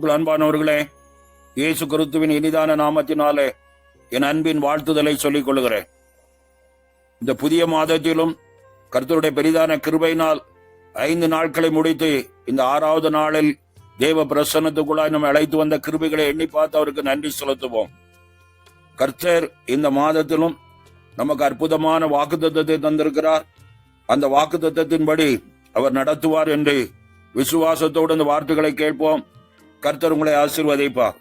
கிறிஸ்துக்குள் அன்பானவர்களே இயேசு கிறிஸ்துவின் இனிதான நாமத்தினாலே என் அன்பின் வாழ்த்துதலை சொல்லிக் கொள்கிறேன். இந்த புதிய மாதத்திலும் கர்த்தருடைய பெரிதான கிருபையினால் ஐந்து நாட்களை முடித்து இந்த ஆறாவது நாளில் தேவ பிரசன்னத்துக்குள்ளாய் நம்ம அழைத்து வந்த கிருபைகளை எண்ணி பார்த்து அவருக்கு நன்றி செலுத்துவோம். கர்த்தர் இந்த மாதத்திலும் நமக்கு அற்புதமான வாக்கு தத்துவத்தை தந்திருக்கிறார். அந்த வாக்கு தத்துவத்தின்படி அவர் நடத்துவார் என்று விசுவாசத்தோடு அந்த வார்த்தைகளை கேட்போம். கர்த்தர் உங்களை ஆசீர்வதிப்பார்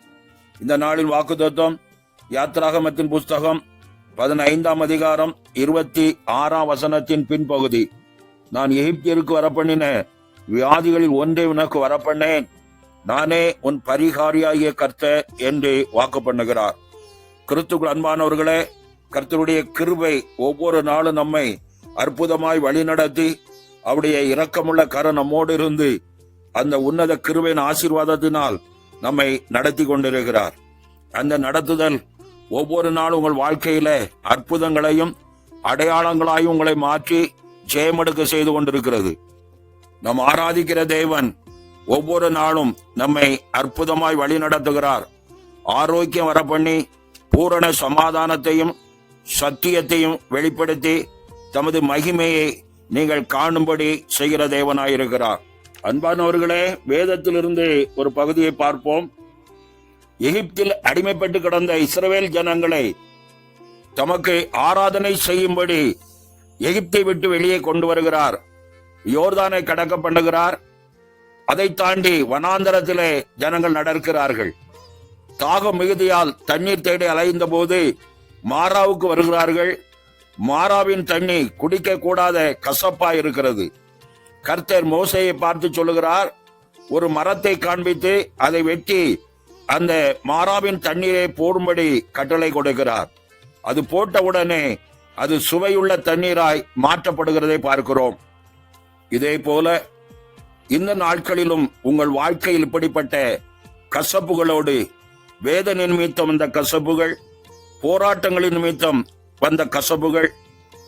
இந்த நாளின் தத்துவம் யாத்ராகமத்தின் புஸ்தகம் பதினைந்தாம் அதிகாரம் இருபத்தி ஆறாம் வசனத்தின் பின்பகுதி. நான் எகிப்தியருக்கு வரப்பண்ணின வியாதிகளில் ஒன்றை உனக்கு வரப்பண்ணேன். நானே உன் பரிகாரியாகிய கர்த்தர் என்று வாக்கு பண்ணுகிறார் கிறிஸ்துக்குள் அன்பானவர்களே கர்த்தருடைய கிருபை ஒவ்வொரு நாளும் நம்மை அற்புதமாய் வழிநடத்தி அவருடைய இரக்கமுள்ள கர நம்மோடு இருந்து அந்த உன்னத கிருபையின் ஆசீர்வாதத்தினால் நம்மை நடத்தி கொண்டிருக்கிறார். அந்த நடத்துதல் ஒவ்வொரு நாளும் உங்கள் வாழ்க்கையில அற்புதங்களையும் அடையாளங்களாயும் உங்களை மாற்றி ஜெயமெடுக்க செய்து கொண்டிருக்கிறது. நம் ஆராதிக்கிற தேவன் ஒவ்வொரு நாளும் நம்மை அற்புதமாய் வழி நடத்துகிறார் ஆரோக்கியம் வர பண்ணி பூரண சமாதானத்தையும் சத்தியத்தையும் வெளிப்படுத்தி தமது மகிமையை நீங்கள் காணும்படி செய்கிற தேவனாயிருக்கிறார். அன்பானவர்களே வேதத்திலிருந்து ஒரு பகுதியை பார்ப்போம். எகிப்தில் அடிமைப்பட்டு கிடந்த இஸ்ரவேல் ஜனங்களை தமக்கு ஆராதனை செய்யும்படி எகிப்தை விட்டு வெளியே கொண்டு வருகிறார். யோர்தானை கடக்க பண்ணுகிறார். அதை தாண்டி வனாந்தரத்திலே ஜனங்கள் நடக்கிறார்கள். தாகம் மிகுதியால் தண்ணீர் தேடி அலைந்த போது மாறாவுக்கு வருகிறார்கள். மாறாவின் தண்ணி குடிக்க கூடாத கசப்பா இருக்கிறது. கர்த்தர் மோசையை பார்த்து சொல்லுகிறார் ஒரு மரத்தை காண்பித்து அதை வெட்டி அந்த மாறாவின் தண்ணீரை போடும்படி கட்டளை கொடுக்கிறார். அது போட்டவுடனே அது சுவையுள்ள தண்ணீராய் மாற்றப்படுகிறதை பார்க்கிறோம். இதே போல இந்த நாட்களிலும் உங்கள் வாழ்க்கையில் இப்படிப்பட்ட கசப்புகளோடு வேதனை நிமித்தம் வந்த கசப்புகள் போராட்டங்களின் நிமித்தம் வந்த கசப்புகள்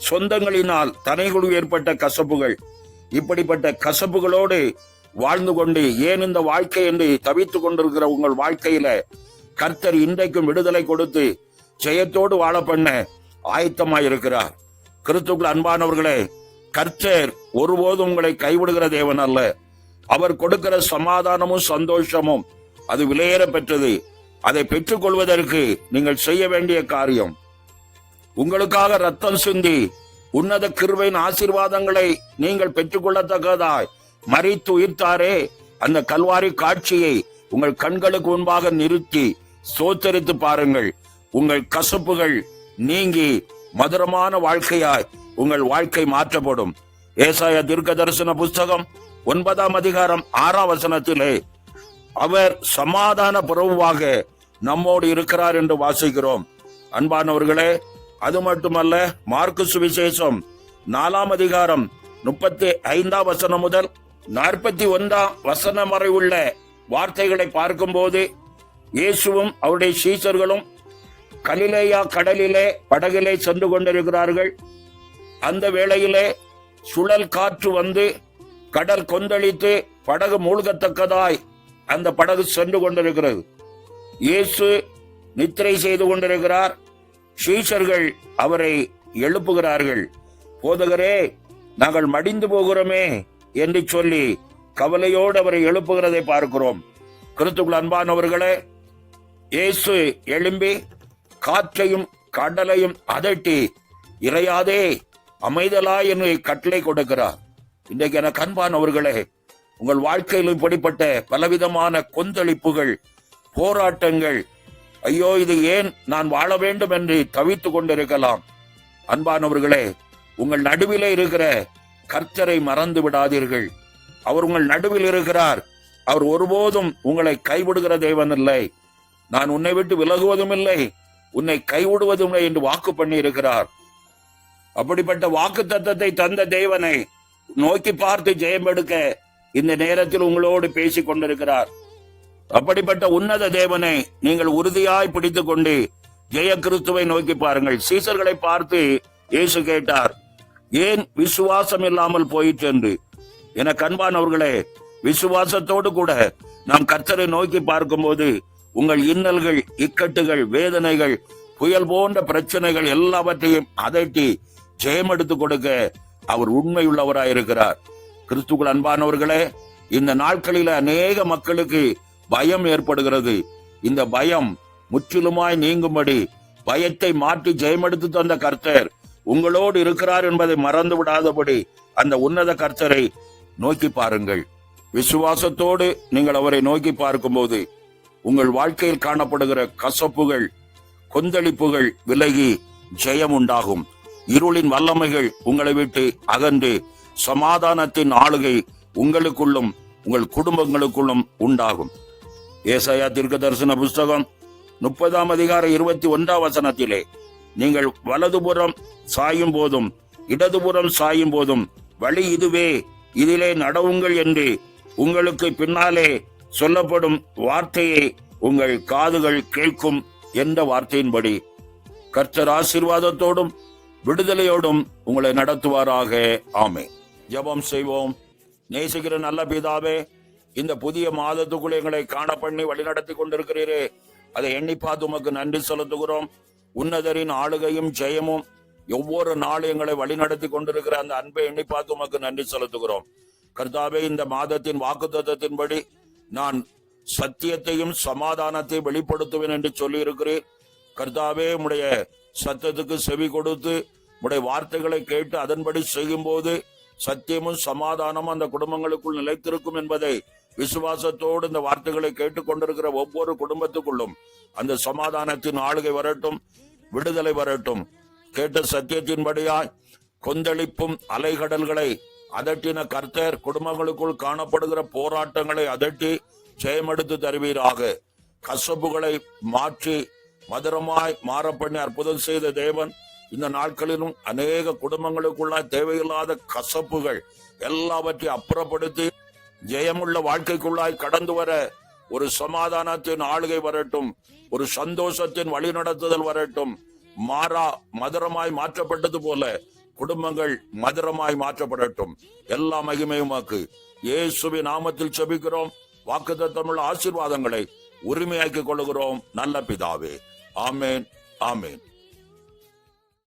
சொந்தங்களினால் தனைகுழு ஏற்பட்ட கசப்புகள் இப்படிப்பட்ட கசப்புகளோடு வாழ்ந்து கொண்டு ஏன் இந்த வாழ்க்கை என்று தவித்துக் கொண்டிருக்கிற உங்கள் வாழ்க்கையில கர்த்தர் இன்றைக்கும் விடுதலை கொடுத்து ஜெயத்தோடு வாழ பண்ண ஆயத்தமாய் இருக்கிறார் கிறிஸ்துக்குள் அன்பானவர்களே கர்த்தர் ஒருபோதும் உங்களை கைவிடுகிற தேவன் அல்ல. அவர் கொடுக்கிற சமாதானமும் சந்தோஷமும் அது விலையேற பெற்றது. அதை பெற்றுக்கொள்வதற்கு நீங்கள் செய்ய வேண்டிய காரியம் உங்களுக்காக ரத்தம் சிந்தி உன்னத கிருவையின் ஆசீர்வாதங்களை நீங்கள் பெற்றுக்கொள்ளத்தக்கதாய். மறித்து உயிர்த்தாரே அந்த கல்வாரி காட்சியை உங்கள் கண்களுக்கு முன்பாக நிறுத்தி சோத்தரித்து பாருங்கள். உங்கள் கசப்புகள் நீங்கி மதுரமான வாழ்க்கையாய் உங்கள் வாழ்க்கை மாற்றப்படும். ஏசாய தீர்க்க தரிசன புஸ்தகம் ஒன்பதாம் அதிகாரம் ஆறாம் வசனத்திலே அவர் சமாதான பிரபுவாக நம்மோடு இருக்கிறார் என்று வாசிக்கிறோம். அன்பானவர்களே அது மட்டுமல்ல மார்க்கு சுவிசேஷம் நாலாம் அதிகாரம் முப்பத்தி ஐந்தாம் வசனம் முதல் நாற்பத்தி ஒன்றாம் வசனம் வரை உள்ள வார்த்தைகளை பார்க்கும்போது இயேசுவும் அவருடைய சீசர்களும் கலிலேயா கடலிலே படகிலே சென்று கொண்டிருக்கிறார்கள். அந்த வேளையிலே சுழல் காற்று வந்து கடல் கொந்தளித்து படகு மூழ்கத்தக்கதாய் அந்த படகு சென்று கொண்டிருக்கிறது. இயேசு நித்திரை செய்து கொண்டிருக்கிறார். சீஷர்கள் அவரை எழுப்புகிறார்கள். போதகரே நாங்கள் மடிந்து போகிறோமே என்று சொல்லி கவலையோடு அவரை எழுப்புகிறதை பார்க்கிறோம். கிறிஸ்துக்குள் அன்பானவர்களே இயேசு எழும்பி காற்றையும் கடலையும் அதட்டி இறையாதே அமைதலா என்று கட்டளை கொடுக்கிறார். இன்றைக்கு எனக்கு அன்பானவர்களே உங்கள் வாழ்க்கையில் இப்படிப்பட்ட பலவிதமான கொந்தளிப்புகள் போராட்டங்கள் ஐயோ இது ஏன் நான் வாழ வேண்டும் என்று தவித்துக் கொண்டிருக்கலாம்? அன்பானவர்களே உங்கள் நடுவிலே இருக்கிற கர்த்தரை மறந்து விடாதீர்கள். அவர் உங்கள் நடுவில் இருக்கிறார். அவர் ஒருபோதும் உங்களை கைவிடுகிற தேவன் இல்லை. நான் உன்னை விட்டு விலகுவதும் இல்லை. உன்னை கைவிடுவதும் இல்லை என்று வாக்கு பண்ணி இருக்கிறார் அப்படிப்பட்ட வாக்கு தத்தத்தை தந்த தேவனை நோக்கி பார்த்து ஜெயம் எடுக்க இந்த நேரத்தில் உங்களோடு பேசிக் கொண்டிருக்கிறார் அப்படிப்பட்ட உன்னத தேவனை நீங்கள் உறுதியாய் பிடித்துக் கொண்டு ஜெய கிறிஸ்துவை நோக்கி பாருங்கள். சீசர்களை பார்த்து இயேசு கேட்டார் ஏன் விசுவாசம் இல்லாமல் போயிற்று? என்று. என கண்பானவர்களே விசுவாசத்தோடு கூட நாம் கர்த்தரை நோக்கி பார்க்கும்போது உங்கள் இன்னல்கள் இக்கட்டுகள் வேதனைகள் புயல் போன்ற பிரச்சனைகள் எல்லாவற்றையும் அதட்டி ஜெயம் எடுத்து கொடுக்க அவர் உண்மையுள்ளவராயிருக்கிறார். கிறிஸ்துக்குள் அன்பானவர்களே இந்த நாட்களில் அநேக மக்களுக்கு பயம் ஏற்படுகிறது. இந்த பயம் முற்றிலுமாய் நீங்கும்படி பயத்தை மாற்றி ஜெயமெடுத்து தந்த கர்த்தர் உங்களோடு இருக்கிறார் என்பதை மறந்து விடாதபடி அந்த உன்னத கர்த்தரை நோக்கி பாருங்கள். விசுவாசத்தோடு நீங்கள் அவரை நோக்கி பார்க்கும்போது உங்கள் வாழ்க்கையில் காணப்படுகிற கசப்புகள் கொந்தளிப்புகள் விலகி ஜெயம் உண்டாகும். இருளின் வல்லமைகள் உங்களை விட்டு அகன்று சமாதானத்தின் ஆளுகை உங்களுக்குள்ளும் உங்கள் குடும்பங்களுக்குள்ளும் உண்டாகும். ஏசாயா தீர்க்க தரிசன புஸ்தகம் முப்பதாம் அதிகார இருபத்தி ஒன்றாம் வசனத்திலே நீங்கள் வலதுபுறம் சாயும் போதும் இடதுபுறம் சாயும் போதும் வழி இதுவே இதிலே நடவுங்கள் என்று உங்களுக்கு பின்னாலே சொல்லப்படும் வார்த்தையை உங்கள் காதுகள் கேட்கும் என்ற வார்த்தையின்படி கர்த்தர் ஆசீர்வாதத்தோடும் விடுதலையோடும் உங்களை நடத்துவாராக. ஆமே ஜெபம் செய்வோம். நேசிக்கிற நல்ல பிதாவே இந்த புதிய மாதத்துக்குள் எங்களை காண பண்ணி வழிநடத்தி கொண்டிருக்கிறீரே. அதை எண்ணி பார்த்து உமக்கு நன்றி செலுத்துகிறோம். உன்னதரின் ஆளுகையும் ஜெயமும் ஒவ்வொரு நாளும் எங்களை வழிநடத்தி கொண்டிருக்கிற அந்த அன்பை எண்ணி பார்த்து உமக்கு நன்றி செலுத்துகிறோம். கர்த்தாவே இந்த மாதத்தின் வாக்குத்தத்தின்படி நான் சத்தியத்தையும் சமாதானத்தையும் வெளிப்படுத்துவேன் என்று சொல்லி இருக்கிறேன் கர்த்தாவே உடைய சத்தத்துக்கு செவி கொடுத்து உடைய வார்த்தைகளை கேட்டு அதன்படி செய்யும்போது சத்தியமும் சமாதானமும் அந்த குடும்பங்களுக்குள் நிலைத்திருக்கும் என்பதை விசுவாசத்தோடு இந்த வார்த்தைகளை கேட்டுக்கொண்டிருக்கிற ஒவ்வொரு குடும்பத்துக்குள்ளும் அந்த சமாதானத்தின் ஆளுகை வரட்டும் விடுதலை வரட்டும். கேட்ட சத்தியத்தின்படியாய் கொந்தளிப்பும் அலைகடல்களை அதட்டின கர்த்தர் குடும்பங்களுக்குள் காணப்படுகிற போராட்டங்களை அதட்டி ஜெயமெடுத்து தருவீராக. கசப்புகளை மாற்றி மதுரமாய் மாறப்பண்ணி அற்புதம் செய்த தேவன் இந்த நாட்களிலும் அநேக குடும்பங்களுக்குள்ளாய் தேவையில்லாத கசப்புகள் எல்லாவற்றையும் அப்புறப்படுத்தி ஜெயமுள்ள வாழ்க்கைக்குள்ளாய் கடந்து வர ஒரு சமாதானத்தின் ஆளுகை வரட்டும் ஒரு சந்தோஷத்தின் வழிநடத்துதல் வரட்டும். மாறா மதுரமாய் மாற்றப்பட்டது போல குடும்பங்கள் மதுரமாய் மாற்றப்படட்டும். எல்லா மகிமையுமாக்கு இயேசுவின் நாமத்தில் செபிக்கிறோம். வாக்குத்தத்தமுள்ள ஆசீர்வாதங்களை உரிமையாக்கிக் கொள்கிறோம் நல்ல பிதாவே. ஆமேன். ஆமேன்.